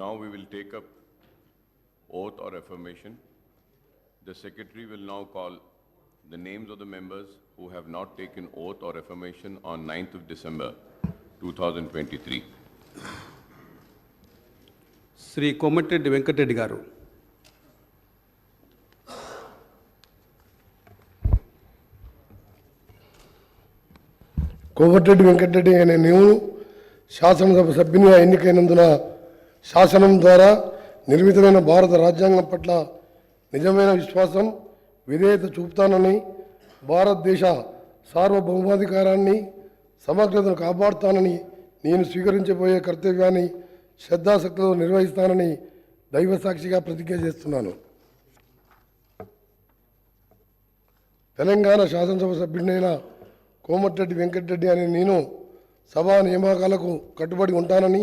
Now we will take up oath or affirmation. The secretary will now call the names of the members who have not taken oath or affirmation on 9th of December 2023. Shri Komatireddy Venkatareddy గారు కోమటిరెడ్డి వెంకటరెడ్డి అనే నేను శాసనసభ సభ్యునిగా ఎన్నికైనందున శాసనం ద్వారా నిర్మితమైన భారత రాజ్యాంగం పట్ల నిజమైన విశ్వాసం విధేయత చూపుతానని భారతదేశ సార్వభౌమాధికారాన్ని సమగ్రతను కాపాడుతానని నేను స్వీకరించబోయే కర్తవ్యాన్ని శ్రద్ధాశక్తితో నిర్వహిస్తానని దైవసాక్షిగా ప్రతిజ్ఞ చేస్తున్నాను. తెలంగాణ శాసనసభ సభ్యుడినైన కోమటిరెడ్డి వెంకటరెడ్డి అనే నేను సభా నియామకాలకు కట్టుబడి ఉంటానని